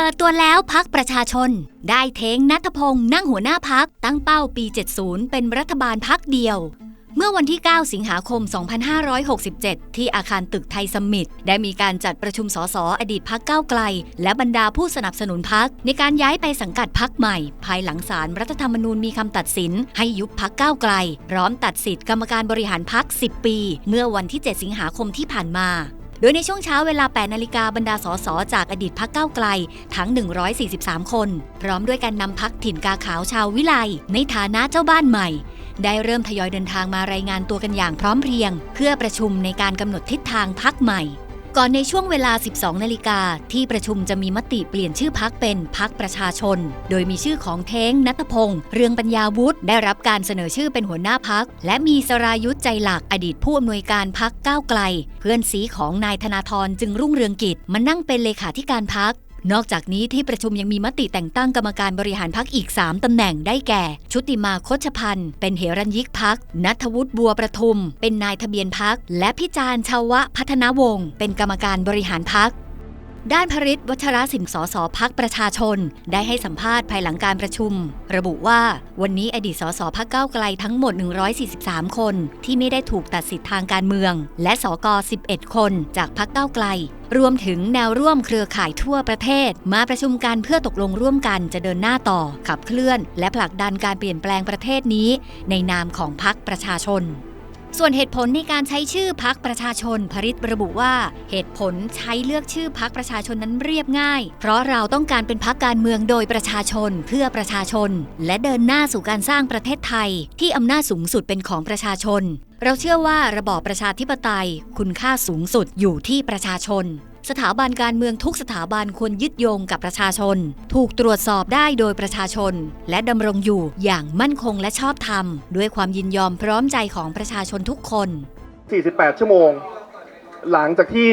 เปิดตัวแล้วพักประชาชน ได้เท้งนัทพงศ์นั่งหัวหน้าพักตั้งเป้าปี 70 เป็นรัฐบาลพักเดียวเมื่อวันที่ 9 สิงหาคม 2567 ที่อาคารตึกไทยสมิตได้มีการจัดประชุมสสอดีตพักเก้าไกล และบรรดาผู้สนับสนุนพักในการย้ายไปสังกัดพักใหม่ ภายหลังศาลรัฐธรรมนูญมีคำตัดสิน ให้ยุบพักเก้าไกล พร้อมตัดสิทธิกรรมการบริหารพัก 10 ปี เมื่อวันที่ 7 สิงหาคมที่ผ่านมา โดยในช่วงเช้าเวลา 8 นาฬิกาบรรดาสสจากอดีตพักเก้าไกล ทั้ง 143 คน พร้อมด้วยการนำพักถิ่นกาขาวชาววิไลในฐานะเจ้าบ้านใหม่ ได้เริ่มทยอยเดินทางมารายงานตัวกันอย่างพร้อมเพรียง เพื่อประชุมในการกำหนดทิศทางพักใหม่ ก่อนในช่วงเวลา 12 นาฬิกาที่ประชุมจะมีมติเปลี่ยนชื่อพักเป็นพักประชาชน โดยมีชื่อของเท้งนัทพงศ์เรืองปัญญาวุฒิได้รับการเสนอชื่อเป็นหัวหน้าพัก และมีสรายุทธ์ใจหลักอดีตผู้อำนวยการพักก้าวไกล เพื่อนสีของนายธนาธรจึงรุ่งเรืองกิจมานั่งเป็นเลขาธิการพัก นอกจากนี้ที่ประชุมยังมีมติแต่งตั้งกรรมการบริหารพักอีก 3 ตำแหน่งได้แก่ ชุติมาคชพันธ์เป็นเหรัญยิกพักนัทวุฒิบัวประทุม เป็นนายทะเบียนพักและพิจารณ์ชาวะพัฒนาวงศ์เป็นกรรมการบริหารพัก ด้านพริศวัชรสินสสพักประชาชน ได้ให้สัมภาษณ์ภายหลังการประชุม ระบุว่าวันนี้อดีตสสพักเก้าไกลทั้งหมด 143 คน ที่ไม่ได้ถูกตัดสิทธิทางการเมือง และสก11 คนจากพักเก้าไกล รวมถึงแนวร่วมเครือข่ายทั่วประเทศ มาประชุมกันเพื่อตกลงร่วมกันจะเดินหน้าต่อ ขับเคลื่อน และผลักดันการเปลี่ยนแปลงประเทศนี้ ในนามของพักประชาชน ส่วนเหตุผลในการใช้ชื่อพักประชาชนพริตระบุว่า เหตุผลใช้เลือกชื่อพักประชาชนนั้นเรียบง่าย เพราะเราต้องการเป็นพักการเมืองโดยประชาชนเพื่อประชาชน และเดินหน้าสู่การสร้างประเทศไทย ที่อำนาจสูงสุดเป็นของประชาชน เราเชื่อว่าระบอบประชาธิปไตย คุณค่าสูงสุดอยู่ที่ประชาชน สถาบันการเมืองทุกสถาบันควรยึดโยงกับประชาชน ถูกตรวจสอบได้โดยประชาชน และดำรงอยู่อย่างมั่นคงและชอบธรรม ด้วยความยินยอมพร้อมใจของประชาชนทุกคน 48 ชั่วโมง หลังจากที่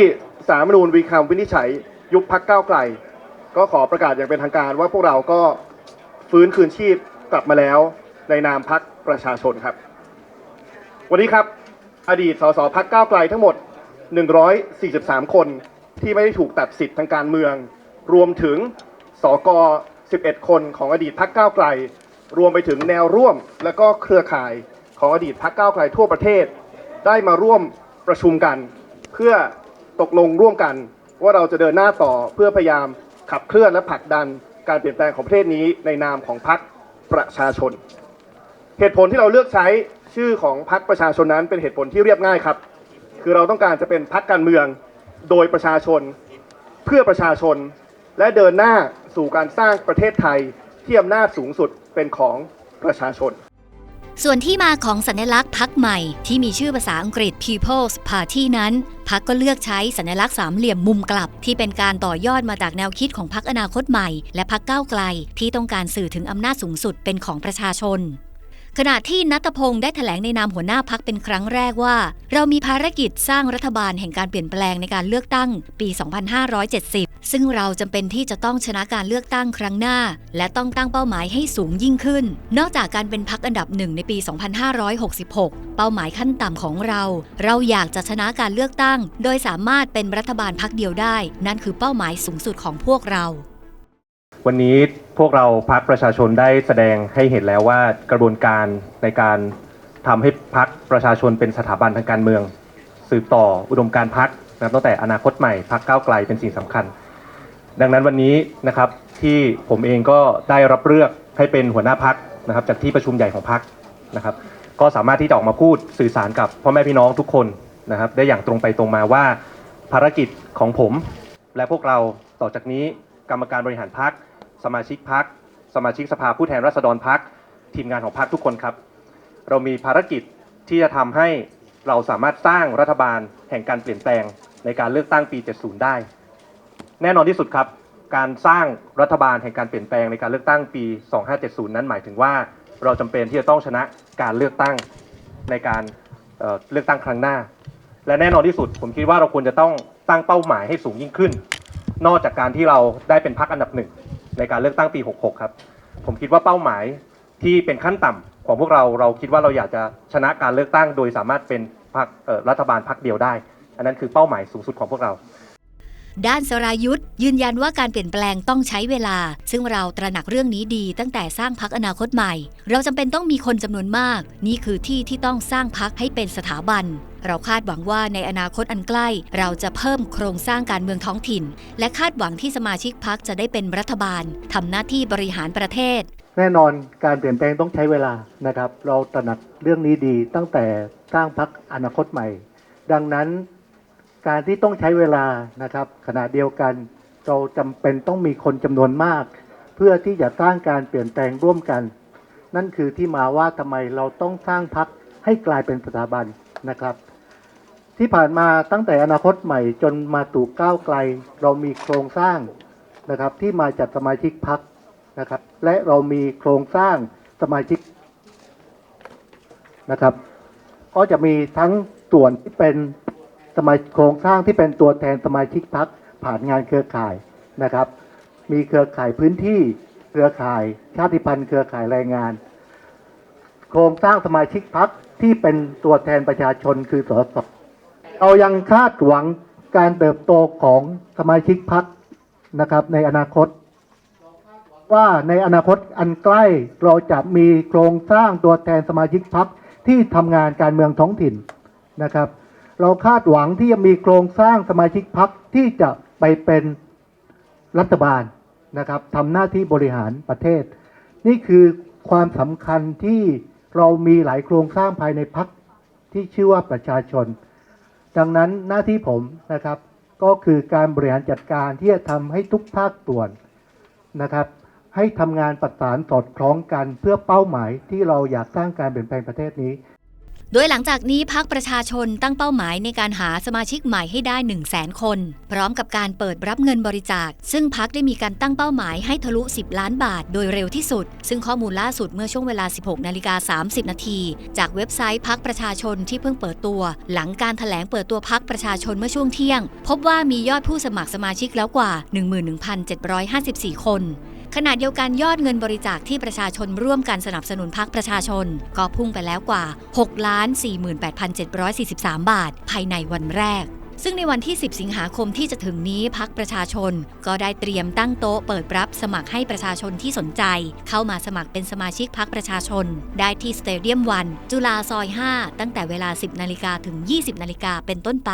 สามนูญวีคำวินิจฉัย ยุบพักก้าวไกล ก็ขอประกาศอย่างเป็นทางการว่าพวกเราก็ฟื้นคืนชีพกลับมาแล้วในนามพักประชาชนครับ วันนี้ครับ อดีตสสพักก้าวไกลทั้งหมด 143 คน ที่ไม่ได้ถูกตัดสิทธิ์ทางการเมือง รวมถึงสก11 คนของอดีตพักก้าวไกล รวมไปถึงแนวร่วม และก็เครือข่ายของอดีตพักก้าวไกลทั่วประเทศ ได้มาร่วมประชุมกัน เพื่อตกลงร่วมกัน ว่าเราจะเดินหน้าต่อเพื่อพยายามขับเคลื่อนและผลักดันการเปลี่ยนแปลงของประเทศนี้ในนามของพรรคประชาชน เหตุผลที่เราเลือกใช้ชื่อของพรรคประชาชนนั้นเป็นเหตุผลที่เรียบง่ายครับ คือเราต้องการจะเป็นพรรคการเมือง โดยประชาชน เพื่อประชาชน และเดินหน้าสู่การสร้างประเทศไทยที่อำนาจสูงสุดเป็นของประชาชน ส่วนที่มาของสัญลักษณ์พักใหม่ที่มีชื่อภาษาอังกฤษ People's Party นั้นพักก็เลือกใช้สัญลักษณ์สามเหลี่ยมมุมกลับ ที่เป็นการต่อยอดมาจากแนวคิดของพักอนาคตใหม่ และพักก้าวไกล ที่ต้องการสื่อถึงอำนาจสูงสุดเป็นของประชาชน ขณะที่นัตพงศ์ได้แถลงในนามหัวหน้าพักเป็นครั้งแรกว่า เรามีภารกิจสร้างรัฐบาลแห่งการเปลี่ยนแปลงในการเลือกตั้งปี 2570 ซึ่งเราจำเป็นที่จะต้องชนะการเลือกตั้งครั้งหน้า และต้องตั้งเป้าหมายให้สูงยิ่งขึ้น นอกจากการเป็นพักอันดับหนึ่งในปี 2566 เป้าหมายขั้นต่ำของเรา เราอยากจะชนะการเลือกตั้ง โดยสามารถเป็นรัฐบาลพักเดียวได้ นั่นคือเป้าหมายสูงสุดของพวกเรา วันนี้พวกเราพักประชาชนได้แสดงให้เห็นแล้วว่ากระบวนการในการทำให้พักประชาชนเป็นสถาบันทางการเมือง สืบต่ออุดมการพักนะครับตั้งแต่อนาคตใหม่พักก้าวไกลเป็นสิ่งสำคัญ ดังนั้นวันนี้นะครับที่ผมเองก็ได้รับเลือกให้เป็นหัวหน้าพักนะครับจากที่ประชุมใหญ่ของพักนะครับก็สามารถที่จะออกมาพูดสื่อสารกับพ่อแม่พี่น้องทุกคนนะครับได้อย่างตรงไปตรงมาว่าภารกิจของผมและพวกเราต่อจากนี้ กรรมการบริหารพัก สมาชิกพัก สมาชิกสภาผู้แทนราษฎรพัก ทีมงานของพักทุกคนครับ เรามีภารกิจที่จะทำให้เราสามารถสร้างรัฐบาลแห่งการเปลี่ยนแปลงในการเลือกตั้งปี 70 ได้ แน่นอนที่สุดครับ การสร้างรัฐบาลแห่งการเปลี่ยนแปลงในการเลือกตั้งปี 2570 นั้นหมายถึงว่าเราจำเป็นที่จะต้องชนะการเลือกตั้งในการเเลือกตั้งครั้งหน้า และแน่นอนที่สุด ผมคิดว่าเราควรจะต้องตั้งเป้าหมายให้สูงยิ่งขึ้น นอกจากการที่เราได้เป็นพักอันดับหนึ่งในการเลือกตั้งปี 66 ครับ ผมคิดว่าเป้าหมายที่เป็นขั้นต่ำของพวกเราเราคิดว่าเราอยากจะชนะการเลือกตั้ง โดยสามารถเป็นพรรครัฐบาลพรรคเดียวได้ อันนั้นคือเป้าหมายสูงสุดของพวกเรา ด้านสรายุทธ์ยืนยันว่าการเปลี่ยนแปลงต้องใช้เวลา ซึ่งเราตระหนักเรื่องนี้ดี ตั้งแต่สร้างพักอนาคตใหม่ เราจำเป็นต้องมีคนจำนวนมาก นี่คือที่ที่ต้องสร้างพักให้เป็นสถาบัน เราคาดหวังว่าในอนาคตอันใกล้ เราจะเพิ่มโครงสร้างการเมืองท้องถิ่น และคาดหวังที่สมาชิกพักจะได้เป็นรัฐบาลทำหน้าที่บริหารประเทศ แน่นอนการเปลี่ยนแปลงต้องใช้เวลานะครับ เราตระหนักเรื่องนี้ดีตั้งแต่สร้างพักอนาคตใหม่ ดังนั้น การที่ต้องใช้เวลานะครับ ขณะเดียวกันเราจำเป็นต้องมีคนจำนวนมาก เพื่อที่จะสร้างการเปลี่ยนแปลงร่วมกัน นั่นคือที่มาว่าทำไมเราต้องสร้างพักให้กลายเป็นสถาบันนะครับ ที่ผ่านมาตั้งแต่อนาคตใหม่จนมาตู่ก้าวไกล เรามีโครงสร้างนะครับ ที่มาจากสมาชิกพักนะครับ และเรามีโครงสร้างสมาชิกนะครับ ก็จะมีทั้งส่วนที่เป็น สมาโครงสร้างที่เป็นตัวแทนสมาชิกพักผ่านงานเครือข่ายนะครับ มีเครือข่ายพื้นที่เครือข่ายชาติพันธุ์เครือข่ายแรงงาน โครงสร้างสมาชิกพักที่เป็นตัวแทนประชาชนคือสสเรายังคาดหวังการเติบโตของสมาชิกพักนะครับ ในอนาคต ว่าในอนาคตอันใกล้เราจะมีโครงสร้างตัวแทนสมาชิกพักที่ทำงานการเมืองท้องถิ่นนะครับ เราคาดหวังที่จะมีโครงสร้างสมาชิกพักที่จะไปเป็นรัฐบาลนะครับทำหน้าที่บริหารประเทศ นี่คือความสำคัญที่เรามีหลายโครงสร้างภายในพักที่ชื่อว่าประชาชน ดังนั้นหน้าที่ผมนะครับก็คือการบริหารจัดการที่จะทำให้ทุกภาคส่วนนะครับให้ทำงานประสานสอดคล้องกันเพื่อเป้าหมายที่เราอยากสร้างการเปลี่ยนแปลงประเทศนี้ โดยหลังจากนี้พักประชาชนตั้งเป้าหมายในการหาสมาชิกใหม่ให้ได้ 1 0 0 0 0แสนคน พร้อมกับการเปิดรับเงินบริจาค ซึ่งพักได้มีการตั้งเป้าหมายให้ทะลุ 10 ล้านบาทโดยเร็วที่สุด ซึ่งข้อมูลล่าสุดเมื่อช่วงเวลา 16นาฬิกา30 นาทีจากเว็บไซต์พักประชาชนที่เพิ่งเปิดตัว หลังการถแถลงเปิดตัวพักประชาชนเมื่อช่วงเที่ยง พบว่ามียอดผู้สมัครสมาชิกแล้วกว่า 11,754 คน ขณะเดียวกันยอดเงินบริจาคที่ประชาชนร่วมกันสนับสนุนพักประชาชน ก็พุ่งไปแล้วกว่า 6 ล้าน 48,743 บาท ภายในวันแรก ซึ่งในวันที่ 10 สิงหาคมที่จะถึงนี้พักประชาชน ก็ได้เตรียมตั้งโต๊ะเปิดรับสมัครให้ประชาชนที่สนใจ เข้ามาสมัครเป็นสมาชิกพักประชาชน ได้ที่สเตเดียมวัน จุฬาซอย 5 ตั้งแต่เวลา 10 นาฬิกาถึง 20 นาฬิกาเป็นต้นไป